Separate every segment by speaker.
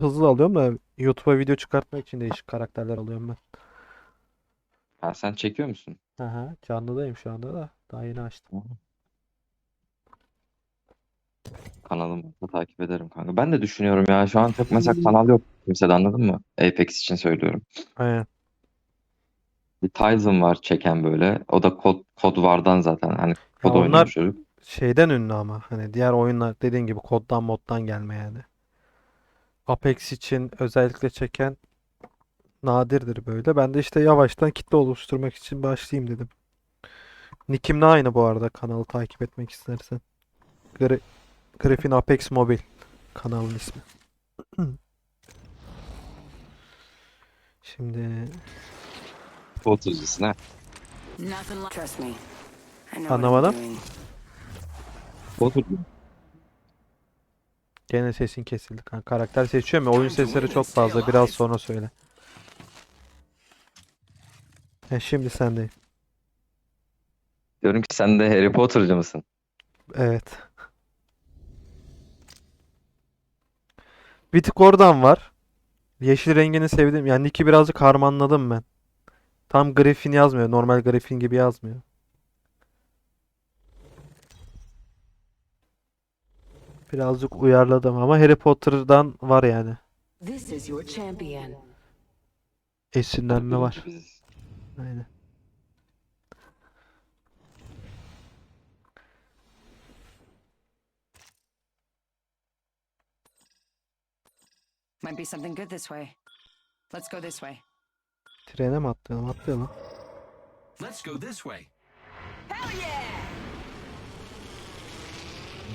Speaker 1: hızlı alıyorum da YouTube'a video çıkartmak için değişik karakterler alıyorum ben.
Speaker 2: Ha, sen çekiyor musun?
Speaker 1: Aha, canlıdayım şu anda da. Daha yeni açtım.
Speaker 2: Kanalımı da takip ederim kanka. Ben de düşünüyorum ya. Şu an çok mesela kanal yok kimsede anladın mı? Apex için söylüyorum.
Speaker 1: Aynen.
Speaker 2: Bir Tyson var çeken böyle. O da kod, kod vardan zaten. Hani kod
Speaker 1: onlar-
Speaker 2: oynuyor çocuk.
Speaker 1: Şeyden ünlü ama hani diğer oyunlar dediğin gibi koddan moddan gelme yani. Apex için özellikle çeken nadirdir böyle. Ben de işte yavaştan kitle oluşturmak için başlayayım dedim. Nickim Nick'imle aynı bu arada kanalı takip etmek istersen. Gri Griffin Apex Mobil kanalın ismi. Şimdi...
Speaker 2: 30'lusun ha.
Speaker 1: Anlamadım.
Speaker 2: 30'lusun
Speaker 1: gene sesin kesildi. kanka. Karakter seçiyorum ya oyun sesleri çok fazla. Biraz sonra söyle. E şimdi sendeyim.
Speaker 2: Diyorum ki sen de Harry Potter'cı mısın?
Speaker 1: Evet. Bir tık oradan var. Yeşil rengini sevdim. Yani Nick'i birazcık harmanladım ben. Tam Griffin yazmıyor. Normal Griffin gibi yazmıyor. Birazcık uyarladım ama Harry Potter'dan var yani.
Speaker 3: This is your champion.
Speaker 1: Esinlenme var. Aynen.
Speaker 3: Might be something good this way. Let's go this way.
Speaker 1: Trene mi atlayalım? Atlayalım.
Speaker 4: Let's go this way.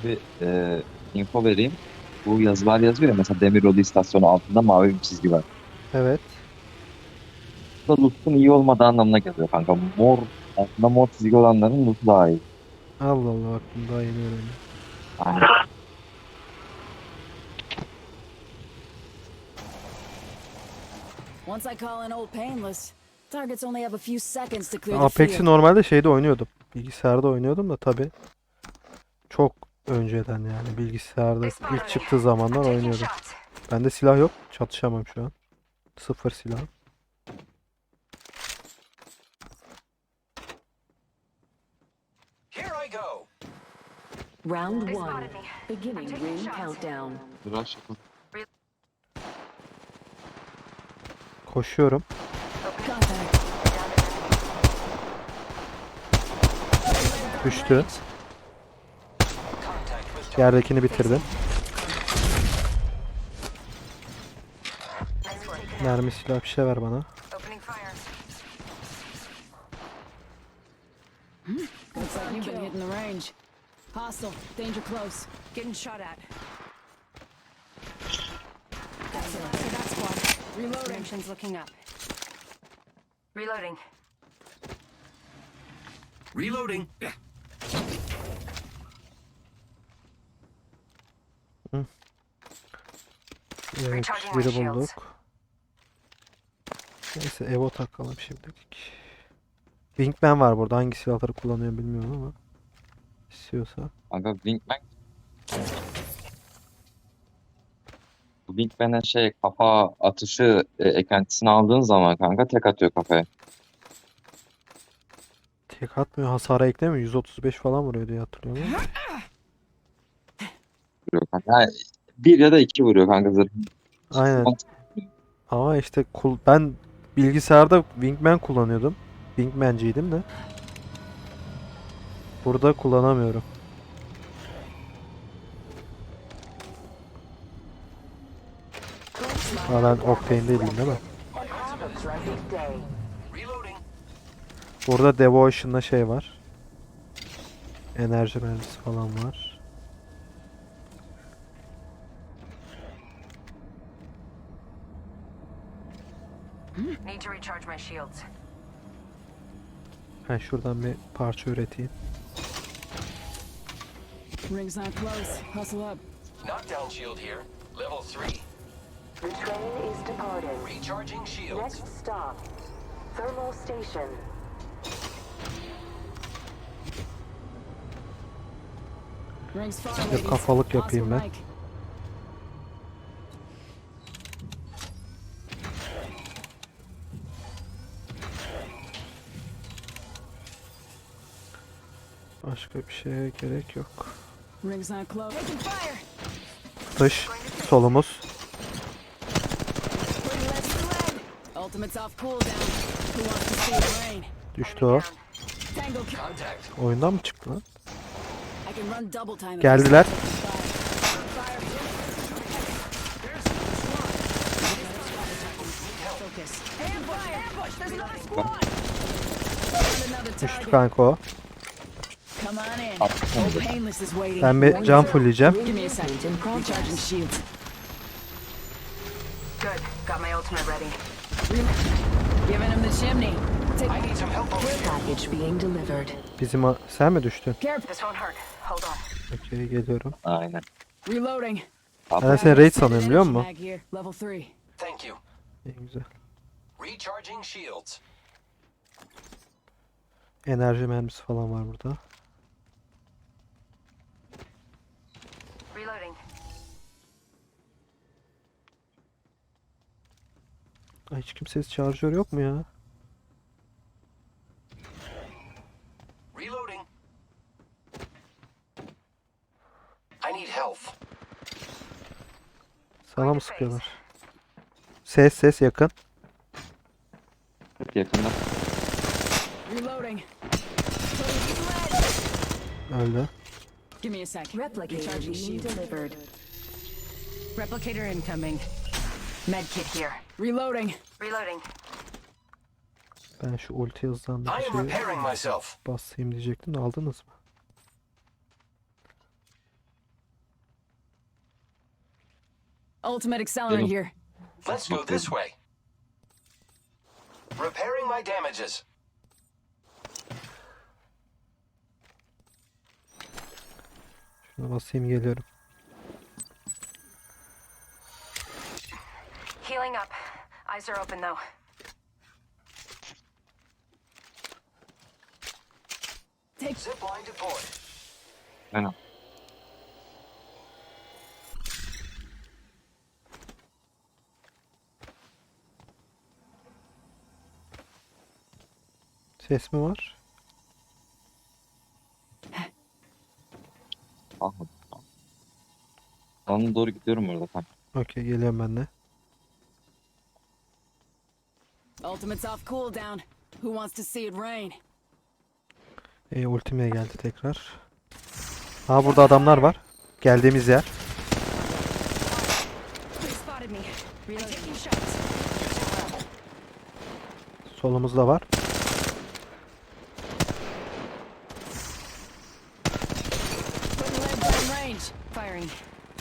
Speaker 2: Bir e, info vereyim. Bu yazılar yazıyor ya mesela Demiryolu istasyonu altında mavi bir çizgi var.
Speaker 1: Evet.
Speaker 2: Bu da loot'un iyi olmadığı anlamına geliyor kanka. Mor, altında mor çizgi olanların loot'u daha iyi.
Speaker 1: Allah Allah bak bunu daha yeni öğrendim.
Speaker 2: Aynen.
Speaker 5: Once I call in old painless, targets only have a few seconds to clear the
Speaker 1: Apex'i
Speaker 5: field.
Speaker 1: normalde şeyde oynuyordum. Bilgisayarda oynuyordum da tabii. Çok önceden yani bilgisayarda ilk çıktığı zamanlar oynuyordum. Bende silah yok. Çatışamam şu an. Sıfır silah.
Speaker 4: Here I go.
Speaker 5: Round one, beginning ring countdown.
Speaker 2: Biraz yapalım.
Speaker 1: Koşuyorum. Düştü. Yerdekini bitirdim. Mermi silah bir şey ver bana.
Speaker 3: Opening fire.
Speaker 5: Looks like you've been hitting the range. Hostile, danger close.
Speaker 3: Getting shot at.
Speaker 5: That's it. To that squad. Reloading.
Speaker 3: Dimensions looking up. Reloading.
Speaker 4: Reloading.
Speaker 1: Evet,
Speaker 3: Recharging my
Speaker 1: biri bulduk. Neyse Evo takalım şimdilik. Wingman var burada. Hangi silahları kullanıyor bilmiyorum ama. İstiyorsa.
Speaker 2: Kanka Wingman Bu Wingman'e şey kafa atışı e, eklentisini aldığın zaman kanka tek atıyor kafaya.
Speaker 1: Tek atmıyor. Hasara eklemiyor. 135 falan vuruyor diye hatırlıyorum.
Speaker 2: Vuruyor kanka. Yani bir ya da iki vuruyor kanka zırh.
Speaker 1: Aynen. Ama işte kul ben bilgisayarda Wingman kullanıyordum. Wingman'ciydim de. Burada kullanamıyorum. Ha ben Octane değilim değil mi? Burada Devotion'da şey var. Enerji mermisi falan var.
Speaker 3: Need to recharge my shields.
Speaker 1: Ben şuradan bir parça üreteyim.
Speaker 5: Ring's not close. Hustle up.
Speaker 4: Knockdown shield here. Level three.
Speaker 6: The train is departing.
Speaker 4: Recharging shields.
Speaker 6: Next stop, Thermal Station.
Speaker 5: Ring's far,
Speaker 1: Bir kafalık yapayım ben.
Speaker 5: Mike.
Speaker 1: Başka bir şeye gerek yok. Dış. Solumuz. Düştü o. Oyundan mı çıktı lan? Geldiler. Düştü kanka o.
Speaker 5: Waiting.
Speaker 1: Ben bir can fullleyeceğim.
Speaker 5: Give me a second. Recharging shields.
Speaker 3: Good. Got my ultimate ready.
Speaker 5: Giving him the chimney. Take
Speaker 4: I need some help over here.
Speaker 6: Package being delivered.
Speaker 1: Bizim a- sen mi düştün?
Speaker 5: Careful.
Speaker 3: This won't hurt. Hold on.
Speaker 1: Okey geliyorum.
Speaker 2: Aynen.
Speaker 5: Reloading.
Speaker 1: Ben seni raid sanıyorum biliyor musun?
Speaker 5: Mag here. Level 3.
Speaker 4: Thank you.
Speaker 1: İyi güzel.
Speaker 4: Recharging shields.
Speaker 1: Enerji mermisi falan var burada.
Speaker 3: Reloading.
Speaker 1: Ay hiç kimsesiz şarjör yok mu ya?
Speaker 4: Reloading. I need health.
Speaker 1: Sana mı sıkıyorlar? Ses ses yakın.
Speaker 2: Yakında.
Speaker 5: Reloading.
Speaker 1: Öldü.
Speaker 5: Give me a sec.
Speaker 6: Replicator
Speaker 5: Recharging
Speaker 6: being
Speaker 5: shields.
Speaker 6: delivered.
Speaker 3: Replicator incoming. Med kit here.
Speaker 5: Reloading.
Speaker 3: Reloading.
Speaker 1: Ben şu ulti
Speaker 4: I am
Speaker 1: hızlandırıcıyı
Speaker 4: repairing myself.
Speaker 1: basayım diyecektim de aldınız mı?
Speaker 5: Ultimate accelerant here.
Speaker 4: Let's go this way. Repairing my damages.
Speaker 1: Şuna basayım geliyorum.
Speaker 3: Healing up. Eyes are open though.
Speaker 5: Take
Speaker 4: Zipline deployed.
Speaker 2: Aynen.
Speaker 1: Ses mi var?
Speaker 2: Almadım. Alana doğru gidiyorum orada kanka.
Speaker 1: Okey geliyorum ben de.
Speaker 5: Ultimate's off cooldown. Who wants to see it rain?
Speaker 1: E, ultimeye geldi tekrar. Ha burada adamlar var. Geldiğimiz yer. Solumuzda var.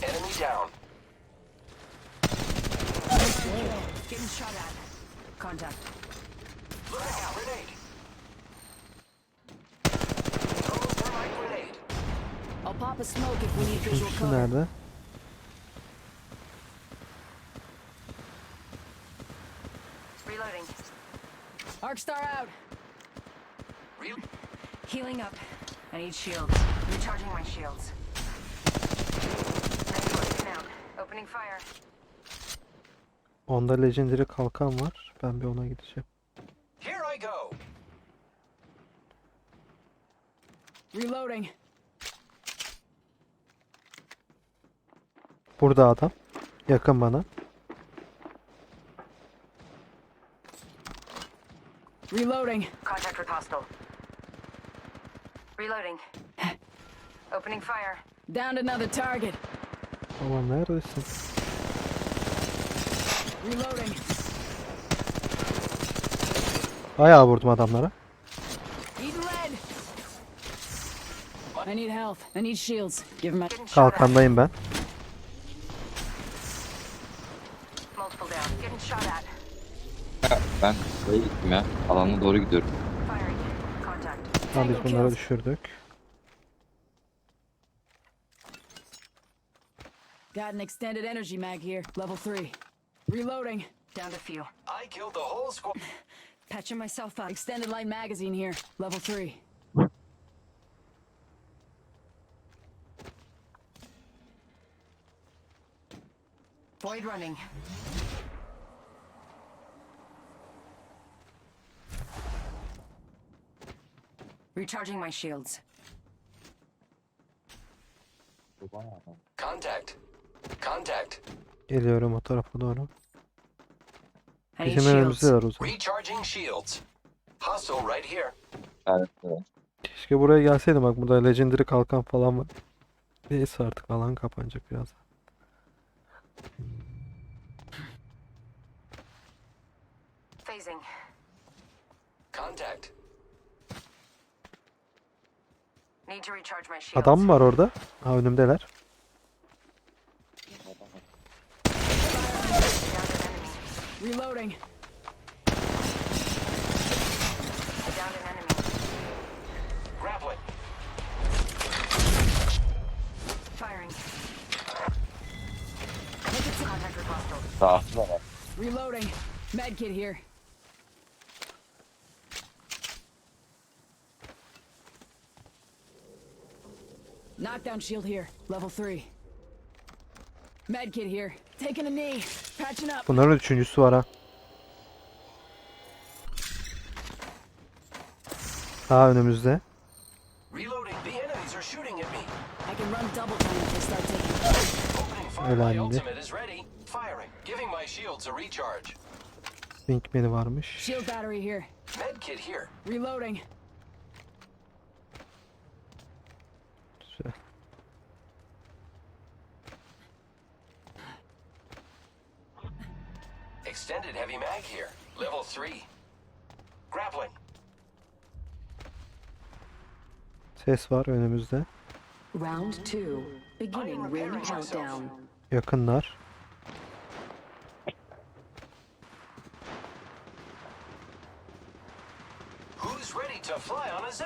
Speaker 4: Enemy down.
Speaker 3: Getting shot at. Contact.
Speaker 4: Look out. Grenade. Throw thermite grenade.
Speaker 5: I'll pop a smoke if we need visual
Speaker 1: Üçüncüsü
Speaker 5: cover.
Speaker 1: nerede?
Speaker 3: Reloading.
Speaker 5: Arcstar out.
Speaker 4: Re-
Speaker 3: Healing up. I need shields. Recharging my shields. Nice now. Opening fire.
Speaker 1: Onda legendary kalkan var. Ben bir ona gideceğim.
Speaker 4: Here I go.
Speaker 5: Reloading.
Speaker 1: Burada adam. Yakın bana.
Speaker 5: Reloading.
Speaker 3: Contact with hostile. Reloading. Opening fire.
Speaker 5: Downed another target.
Speaker 1: Ama neredesin?
Speaker 5: Reloading.
Speaker 1: Bayağı vurdum adamlara.
Speaker 5: Need lead. I need health. I need shields. Give him a
Speaker 3: Getting shot at.
Speaker 1: Kalkandayım ben.
Speaker 3: Multiple down. Getting shot at.
Speaker 2: Ya ben şuraya gittim ya. Alana doğru gidiyorum.
Speaker 3: Firing. Contact.
Speaker 1: Tamam biz bunları düşürdük.
Speaker 5: Got an extended energy mag here. Level 3. Reloading.
Speaker 3: Down to few.
Speaker 4: I killed the whole squad.
Speaker 3: Patching myself up.
Speaker 5: Extended light magazine here. Level 3.
Speaker 3: Void running. Recharging my shields.
Speaker 4: Contact. Contact.
Speaker 1: Geliyorum o tarafa doğru.
Speaker 3: I need
Speaker 1: Bizim
Speaker 3: shields.
Speaker 1: önümüzdeler o zaman.
Speaker 4: Recharging shields. Hostile right here.
Speaker 2: Evet, evet.
Speaker 1: Keşke buraya gelseydim bak burada Legendary kalkan falan var. Neyse artık alan kapanacak biraz.
Speaker 3: Phasing.
Speaker 4: Contact.
Speaker 3: Need to recharge my shields.
Speaker 1: Adam mı var orada? Ha önümdeler.
Speaker 5: Reloading.
Speaker 3: I downed an enemy.
Speaker 4: Grappling.
Speaker 3: Firing. Contact with hostile.
Speaker 2: Ah, Sağ.
Speaker 5: Reloading. Medkit here. Knockdown shield here. Level 3. Medkit here. Taking a knee. Patching up.
Speaker 1: Bunların üçüncüsü var ha. Ha önümüzde.
Speaker 4: Reloading. The enemies are shooting at me.
Speaker 5: I can run double time if they start taking.
Speaker 4: Opening fire. My
Speaker 1: Elendi.
Speaker 4: ultimate is ready. Firing. Giving my shields a recharge.
Speaker 1: Wingman'i varmış.
Speaker 5: Shield battery here.
Speaker 4: Medkit here.
Speaker 5: Reloading.
Speaker 1: Güzel.
Speaker 4: Extended heavy mag here. Level 3. Grappling.
Speaker 1: Ses var önümüzde.
Speaker 6: Round two. Beginning ring countdown.
Speaker 1: Yakınlar.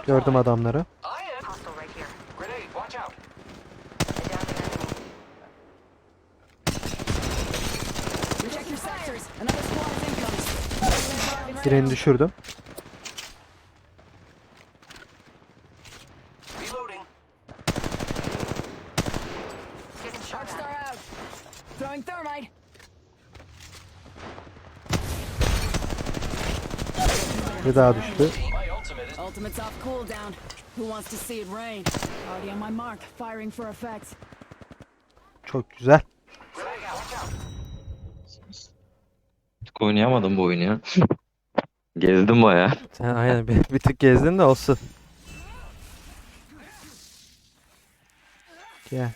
Speaker 1: Gördüm adamları.
Speaker 4: I am.
Speaker 3: Hostile right here.
Speaker 4: Grenade. Watch out.
Speaker 3: I downed an enemy.
Speaker 5: Reject your sectors. Another squad is incoming.
Speaker 1: Birini düşürdüm.
Speaker 4: Reloading.
Speaker 3: Getting shot
Speaker 5: Sharp
Speaker 3: at.
Speaker 5: star out. Throwing thermite.
Speaker 1: Bir daha düştü.
Speaker 5: Ultimate's off cooldown. Who wants to see it rain? Already on my mark. Firing for effects.
Speaker 1: Çok güzel.
Speaker 2: Çok oynayamadım bu oyunu ya. Gezdim baya.
Speaker 1: Sen aynen bir, bir tık gezdin de olsun. Gel.